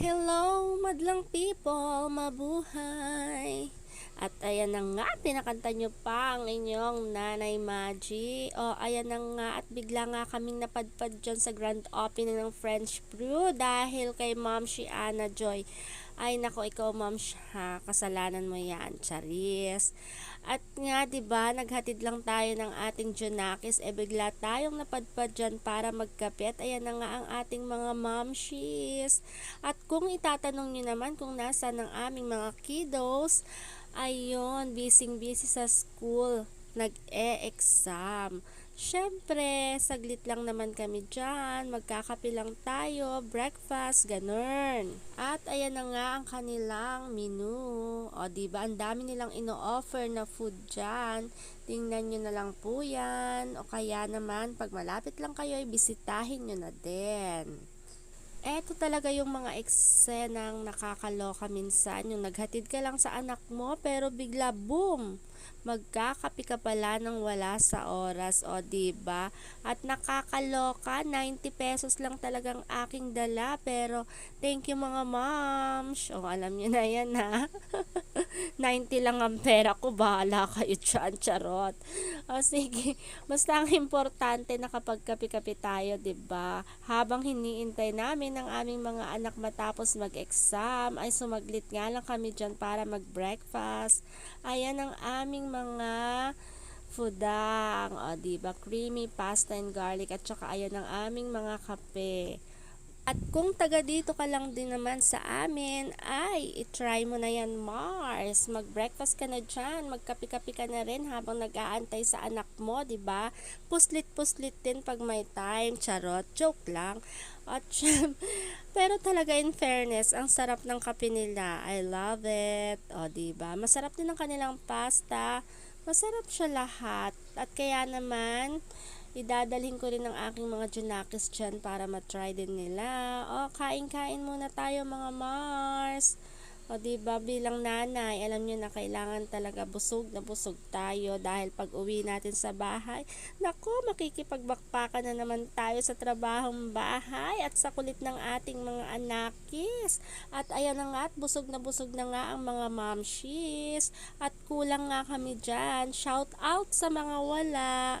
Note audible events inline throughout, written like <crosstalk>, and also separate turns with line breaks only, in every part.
Hello, madlang people, mabuhay. At ayan na nga, pinakanta nyo pa ang inyong Nanay Maji. O, ayan na nga, at bigla nga kaming napadpad dyan sa grand opening ng French Brew dahil kay Ma'am si Anna Joy. Ay nako, ikaw Ma'am ha, kasalanan mo yan, Charis. At nga, 'di ba, naghatid lang tayo ng ating Junakis, e bigla tayong napadpad dyan para magkape. At ayan na nga ang ating mga momshies. At kung itatanong nyo naman kung nasa ng aming mga kiddos, ayun, busy-busy sa school, nag-e-exam. Siyempre, saglit lang naman kami dyan, magkakape lang tayo, breakfast, ganun. At ayan na nga ang kanilang menu. O, ba ang dami nilang ino-offer na food dyan. Tingnan nyo na lang po yan. O kaya naman, pag malapit lang kayo, bisitahin nyo na din. Eto talaga yung mga eksenang nakakaloka minsan. Yung naghatid ka lang sa anak mo, pero bigla, boom! Magkakapi ka pala ng wala sa oras o ba? At nakakaloka 90 pesos lang talagang aking dala pero thank you mga moms. O alam niyo na yan ha <laughs> 90 lang ang pera ko bahala kayo dyan charot o sige basta ang importante nakapagkapi-kapi tayo di ba habang hiniintay namin ang aming mga anak matapos mag-exam ay sumaglit nga lang kami dyan para mag-breakfast ayan ang aming mga fudang. O, diba? Creamy pasta and garlic. At saka ayan ang aming mga kape. At kung taga dito ka lang din naman sa amin, ay, itry mo na yan, Mars. Mag-breakfast ka na dyan, magkapi-kapi ka na rin habang nag-aantay sa anak mo, di ba? Puslit-puslit din pag may time, charot, joke lang. At <laughs> pero talaga in fairness, ang sarap ng kape nila. I love it. O, di ba? Masarap din ang kanilang pasta. Masarap siya lahat. At kaya naman, idadalhin ko rin ang aking mga junakis dyan para matry din nila. O, kain-kain muna tayo mga Mars. O, diba, bilang nanay, alam nyo na kailangan talaga busog na busog tayo dahil pag uwi natin sa bahay, nako, makikipagbakpakan na naman tayo sa trabahong bahay at sa kulit ng ating mga anakis. At ayan na nga, at busog na busog na nga ang mga momshies. At kulang nga kami dyan. Shout out sa mga wala.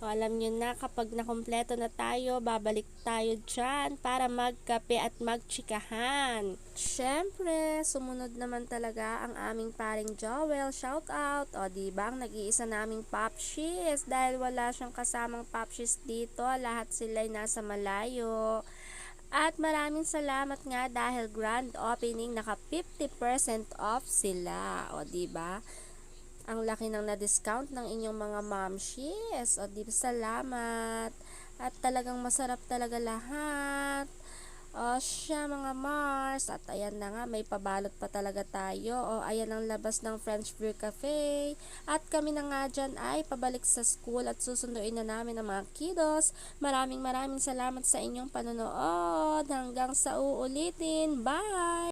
O, alam nyo na, kapag nakompleto na tayo, babalik tayo dyan para magkape at magchikahan. Siyempre, sumunod naman talaga ang aming paring Joel. Shout out! O, diba, ang nag-iisa naming popshies dahil wala siyang kasamang popshies dito. Lahat sila'y nasa malayo. At maraming salamat nga dahil grand opening naka 50% off sila. O, diba? Ang laki ng na-discount ng inyong mga momshies. O, di salamat. At talagang masarap talaga lahat. O, siya mga Mars. At ayan na nga, may pabalot pa talaga tayo. O, ayan ang labas ng French Brew Cafe. At kami na nga dyan ay pabalik sa school at susunduin na namin ang mga kiddos. Maraming maraming salamat sa inyong panonood. Hanggang sa uulitin. Bye!